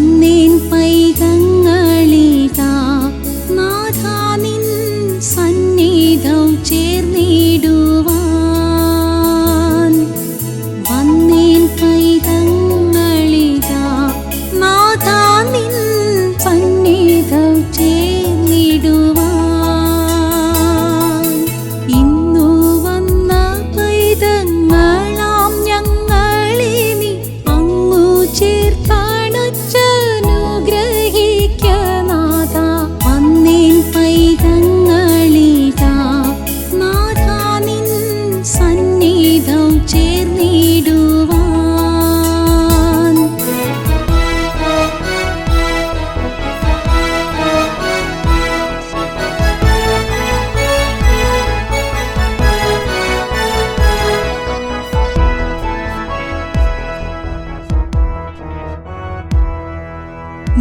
niềm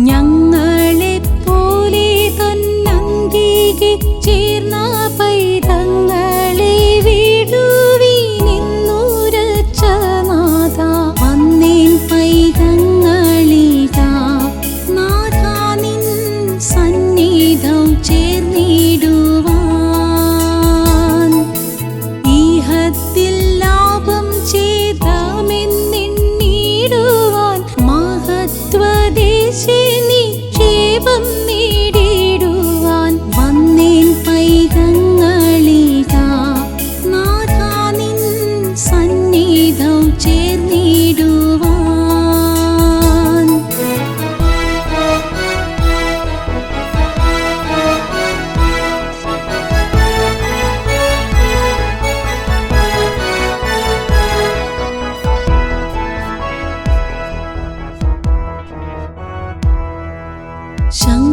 ഞങ്ങളെ പോലെ തന്നീകരിച്ചേ 想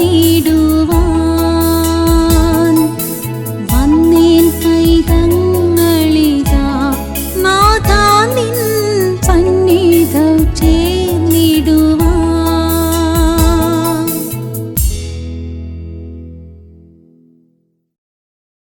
நீடுவான் வந்தேன் கைதங்க